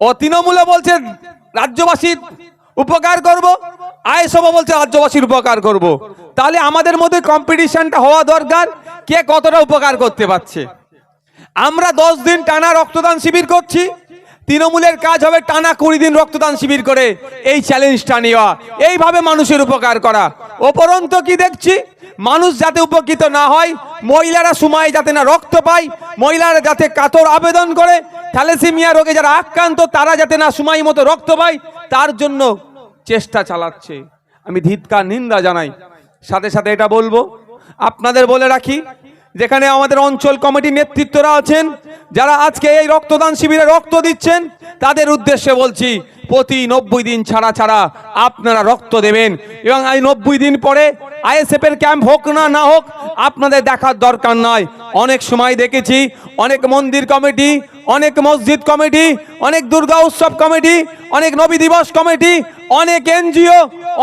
ও তৃণমূলে বলছে, রাজ্যবাসীর উপকার করব। আইএসএফও বলছে, রাজ্যবাসীর উপকার করব। তাহলে আমাদের মধ্যে কম্পিটিশনটা হওয়া দরকার, কে কতটা উপকার করতে পারছে। আমরা দশ দিন টানা রক্তদান শিবির করছি, তৃণমূলের কাজ হবে টানা কুড়ি দিন রক্তদান শিবির করে এই চ্যালেঞ্জটা নেওয়া। এইভাবে মানুষের উপকার করা। উপরন্ত কি দেখছি? মানুষ যাতে উপকৃত না হয়, মহিলারা সময় যাতে না রক্ত পায়, মহিলারা যাতে কাতর আবেদন করে থ্যালেসিমিয়া রোগে যারা আক্রান্ত, তারা যাতে না সময় মতো রক্ত পায়, তার জন্য চেষ্টা চালাচ্ছে। আমি ধিৎকার, নিন্দা জানাই। সাথে সাথে এটা বলব। আপনাদের বলে রাখি যেখানে আমাদের অঞ্চল কমিটি নেতৃত্বরা আছেন, যারা আজকে এই রক্তদান শিবিরে রক্ত দিচ্ছেন, তাদের উদ্দেশ্যে বলছি, প্রতি নব্বই দিন ছাড়া ছাড়া আপনারা রক্ত দেবেন। এবং এই নব্বই দিন পরে আইএসএফ এর ক্যাম্প হোক না না হোক, আপনাদের দেখার দরকার নয় অনেক সময় দেখেছি, অনেক মন্দির কমিটি, অনেক মসজিদ কমিটি, অনেক দুর্গা উৎসব কমিটি, অনেক নবী দিবস কমিটি অনেক এনজিও,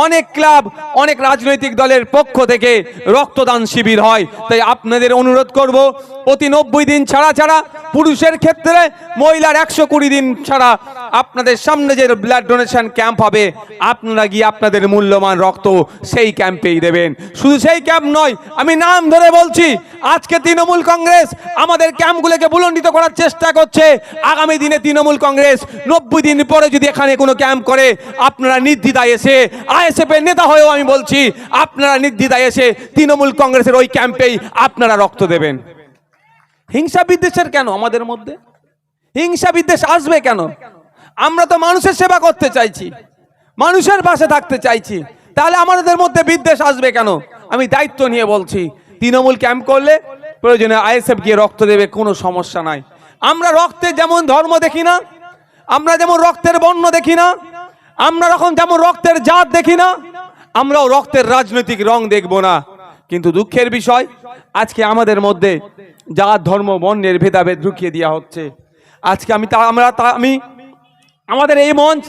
অনেক ক্লাব, অনেক রাজনৈতিক দলের পক্ষ থেকে রক্তদান শিবির হয়। তাই আপনাদের অনুরোধ করব, প্রতি নব্বই দিন ছাড়া ছাড়া পুরুষের ক্ষেত্রে মহিলার একশো কুড়ি দিন ছাড়া আপনাদের সামনে যে ব্লাড ডোনেশন ক্যাম্প হবে, আপনারা গিয়ে আপনাদের মূল্যবান রক্ত সেই ক্যাম্পেই দেবেন। শুধু সেই ক্যাম্প নয়, আমি নাম ধরে বলছি, আজকে তৃণমূল কংগ্রেস আমাদের ক্যাম্পগুলোকে বুলন্ডিত করার চেষ্টা করছে। আগামী দিনে তৃণমূল কংগ্রেস নব্বই দিন পরে যদি এখানে কোনো ক্যাম্প করে, আপনারা নির্দ্বিধায় এসে আইএসএফ এর নেতা হয়েও আমি বলছি, আপনারা নির্দ্বিধায় এসে তৃণমূল কংগ্রেসের ওই ক্যাম্পেই আপনারা রক্ত দেবেন। হিংসা বিদ্বেষের কেন আমাদের মধ্যে? হিংসা বিদ্বেষ আসবে কেন? আমরা তো মানুষের সেবা করতে চাইছি। মানুষের পাশে থাকতে চাইছি। তাহলে আমাদের মধ্যে বিদ্বেষ আসবে কেন? আমি দায়িত্ব নিয়ে বলছি, তৃণমূল ক্যাম্প করলে প্রয়োজনে আইএসএফ গিয়ে রক্ত দেবে, কোনো সমস্যা নাই। আমরা রক্তে যেমন ধর্ম দেখি না, আমরা যেমন রক্তের বর্ণ দেখি না, আমরা যখন যেমন রক্তের জাত দেখি না, আমরাও রক্তের রাজনৈতিক রং দেখব না। কিন্তু দুঃখের বিষয়, আজকে আমাদের মধ্যে জাত, ধর্ম, বর্ণের ভেদাভেদ ঢুকিয়ে দেওয়া হচ্ছে। আজকে আমি তা আমরা তা আমি আমাদের এই মঞ্চ,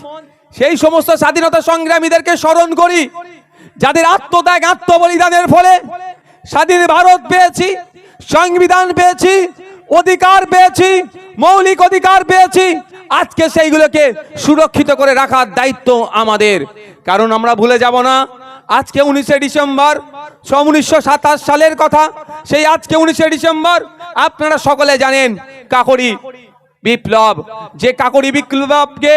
সেই সমস্ত স্বাধীনতা সংগ্রামীদেরকে স্মরণ করি, যাদের আত্মত্যাগ, আত্মবলিদানের ফলে স্বাধীন ভারত পেয়েছি, সংবিধান পেয়েছি, অধিকার পেয়েছি, মৌলিক অধিকার পেয়েছি, আজকে সেইগুলোকে সুরক্ষিত করে রাখার দায়িত্ব আমাদের। কারণ আমরা ভুলে যাব না, আজকে উনিশে ডিসেম্বর উনিশশো সাতাশ সালের কথা, সেই আজকে উনিশে ডিসেম্বর, আপনারা সকলে জানেন কাকরি বিপ্লব। যে কাকরি বিপ্লবকে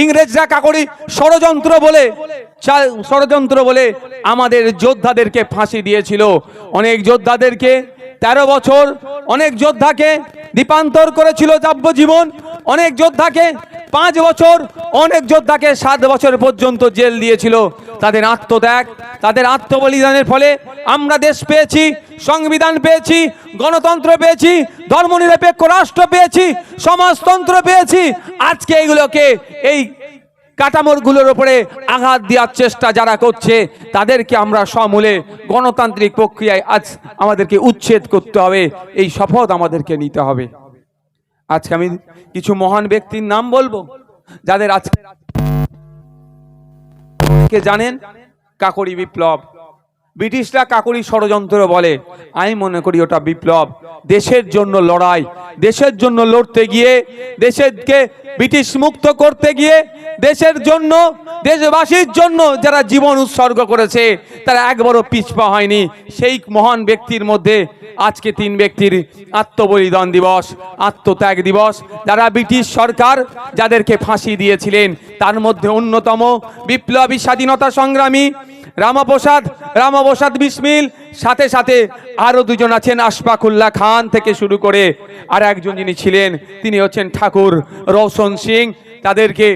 ইংরেজরা কাকড়ি ষড়যন্ত্র বলে ষড়যন্ত্র বলে আমাদের যোদ্ধাদেরকে ফাঁসি দিয়েছিল। অনেক যোদ্ধাদেরকে তেরো বছর, অনেক যোদ্ধাকে দীপান্তর করেছিল যাবজ্জীবন, অনেক যোদ্ধাকে পাঁচ বছর, অনেক যোদ্ধাকে সাত বছর পর্যন্ত জেল দিয়েছিল। তাদের আত্মত্যাগ, তাদের আত্মবলিদানের ফলে আমরা দেশ পেয়েছি, সংবিধান পেয়েছি, গণতন্ত্র পেয়েছি, ধর্মনিরপেক্ষ রাষ্ট্র পেয়েছি, সমাজতন্ত্র পেয়েছি। আজকে এইগুলোকে এই কাঠামোরগুলোর উপরে আঘাত দেওয়ার চেষ্টা যারা করছে, তাদেরকে আমরা সমূলে গণতান্ত্রিক প্রক্রিয়ায় আজ আমাদেরকে উচ্ছেদ করতে হবে। এই শপথ আমাদেরকে নিতে হবে। আজকে আমি কিছু মহান ব্যক্তির নাম বলব যাদের আজকে জানেন? কাকরি বিপ্লব। ব্রিটিশরা কাকরি ষড়যন্ত্র বলে। আমি মনে করি ওটা বিপ্লব। দেশের জন্য লড়াই, দেশের জন্য লড়তে গিয়ে দেশেরকে ব্রিটিশ মুক্ত করতে গিয়ে, দেশের জন্য, দেশবাসীর জন্য যারা জীবন উৎসর্গ করেছে, তারা একবারও পিছপা হয়নি। সেই মহান ব্যক্তির মধ্যে আজকে তিন ব্যক্তির আত্মবলিদান দিবস, আত্মত্যাগ দিবস। যারা ব্রিটিশ সরকার যাদেরকে ফাঁসি দিয়েছিলেন, তার মধ্যে অন্যতম বিপ্লবী স্বাধীনতা সংগ্রামী রামাপ্রসাদ রামাপ্রসাদ বিসমিল। সাথে সাথে আরও দুজন আছেন, আশফাকুল্লাহ খান থেকে শুরু করে আর একজন যিনি ছিলেন, তিনি হচ্ছেন ঠাকুর রৌশন সিং। তাদেরকে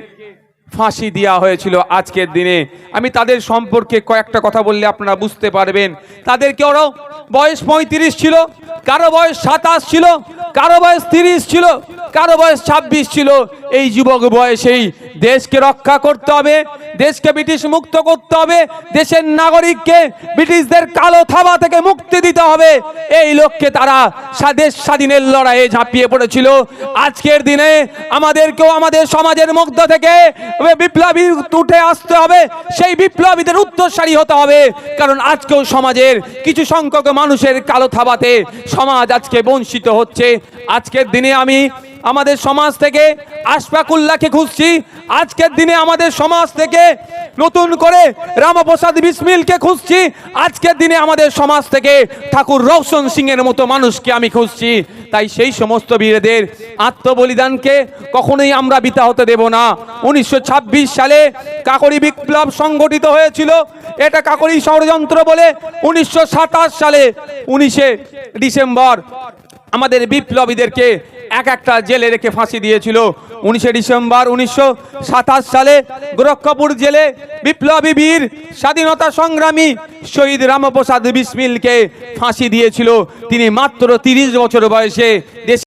ফাঁসি দেওয়া হয়েছিল আজকের দিনে। আমি তাদের সম্পর্কে কয়েকটা কথা বললে আপনারা বুঝতে পারবেন। তাদেরকে ওরাও বয়স পঁয়ত্রিশ ছিল, কারও বয়স সাতাশ ছিল, কারও বয়স তিরিশ ছিল, কারও বয়স ছাব্বিশ ছিল। এই যুবক বয়সেই দেশকে রক্ষা করতে হবে, দেশকে ব্রিটিশ মুক্ত করতে হবে, দেশের নাগরিককে ব্রিটিশদের কালো থাবা থেকে মুক্তি দিতে হবে। এই লক্ষ্যে তারা স্বা- দেশ স্বাধীনের লড়াইয়ে ঝাঁপিয়ে পড়েছিল। আজকের দিনে আমাদেরকেও আমাদের সমাজের মধ্য থেকে বিপ্লবী উঠে আসতে হবে, সেই বিপ্লবীদের উত্তরসারী হতে হবে। কারণ আজকেও সমাজের কিছু সংখ্যক মানুষের কালো থাবাতে সমাজ আজকে বঞ্চিত হচ্ছে। আজকের দিনে আমি আমাদের সমাজ থেকে আশফাকুল্লাহকে খুঁজছি। আজকের দিনে আমাদের সমাজ থেকে নতুন করে রামপ্রসাদ বিসমিলকে খুঁজছি। আজকের দিনে আমাদের সমাজ থেকে ঠাকুর রৌশন সিং এর মতো মানুষকে আমি খুঁজছি। তাই সেই সমস্ত বীরদের আত্মবলিদানকে কখনোই আমরা বিতা হতে দেব না। উনিশশো ছাব্বিশ সালে কাকরি বিপ্লব সংগঠিত হয়েছিল। এটা কাকরি ষড়যন্ত্র বলে উনিশশো সাতাশ সালে, উনিশে ডিসেম্বর আমাদের বিপ্লবীদেরকে এক একটা জেলে রেখে ফাঁসি দিয়েছিল। উনিশে ডিসেম্বর উনিশশো সাতাশ সালে গোরক্ষপুর জেলে বিপ্লবী বীর, স্বাধীনতা সংগ্রামী শহীদ রামপ্রসাদ বিসমিলকে ফাঁসি দিয়েছিল। তিনি মাত্র তিরিশ বছর বয়সে দেশ